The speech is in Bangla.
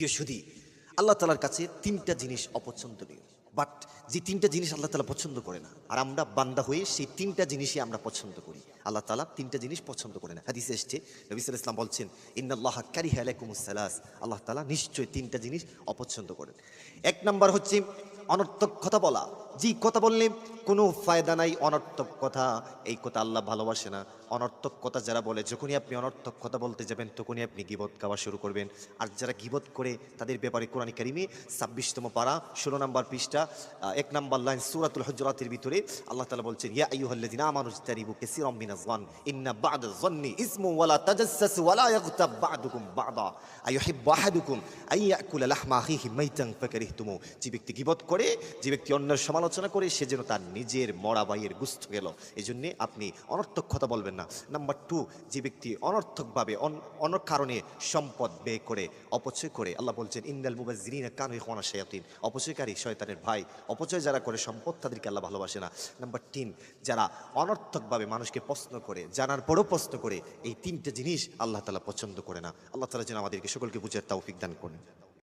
প্রিয় আল্লাহ তালার কাছে তিনটা জিনিস অপছন্দনীয়। বাট যে তিনটা জিনিস আল্লাহ তালা পছন্দ করে না, আর আমরা বান্দা হয়ে সেই তিনটা জিনিসই আমরা পছন্দ করি, আল্লাহ তালা তিনটা জিনিস পছন্দ করে না। হাদিসে এসছে, নবী সাল ইসলাম বলছেন, ইন্নাল্লাহ কারি আলাইকুমুসালাস আল্লাহ তালা নিশ্চয়ই তিনটা জিনিস অপছন্দ করেন। এক নাম্বার হচ্ছে অনর্থক কথা বলা। যে কথা বললে কোনো ফায়দা নাই, অনর্থক কথা। এই কথা আল্লাহ ভালোবাসে না। অনর্থক কথা যারা বলে, যখনই আপনি অনর্থক কথা বলতে যাবেন, তখনই আপনি গিবত গাওয়া শুরু করবেন। আর যারা গিবত করে, তাদের ব্যাপারে কোরআন কারিমে ছাব্বিশতম পারা, ষোলো নম্বর পৃষ্ঠা এক নম্বর লাইন সুরাতুল হজরাতের ভিতরে আল্লাহ তালা বলছেন, ইয়া আইয়ুহাল্লাযিনা আমানু ইজতানিবু কাসীরাম মিনাজ যান, ইন্না বা'দা যান্নি ইসমু ওয়ালা তাজাসসাসু ওয়ালা ইয়াগতাব বা'দুকুম বা'দা। আইয়ুহিব্বু আহাদুকুম আন ইয়াকুলা লাহমা আখিহি মাইতান ফাকারিহতুমু। যে ব্যক্তি গিবত করে, যে ব্যক্তি অন্যের সমালোচনা করে, সে যেন তার নিজের মরা বাইয়ের গুস্ত গেল। এই জন্যে আপনি অনর্থক কথা বলবেন না। নাম্বার টু যে ব্যক্তি অনর্থকভাবে, অন- কারণে সম্পদ ব্যয় করে, অপচয় করে, আল্লাহ বলছেন, ইন্দাল মুবাজ্জিরিনা কানু ইখওয়ানা শায়াতিন। অপচয়কারী শয়তানের ভাই, অপচয় যারা করে, সম্পদ তাদেরকে আল্লাহ ভালোবাসে না। নাম্বার তিন, যারা অনর্থকভাবে মানুষকে প্রশ্ন করে, জানার পরও প্রশ্ন করে, এই তিনটে জিনিস আল্লাহ তালা পছন্দ করে না। আল্লাহ তালা যেন আমাদেরকে সকলকে বুঝে তৌফিক দান করেন।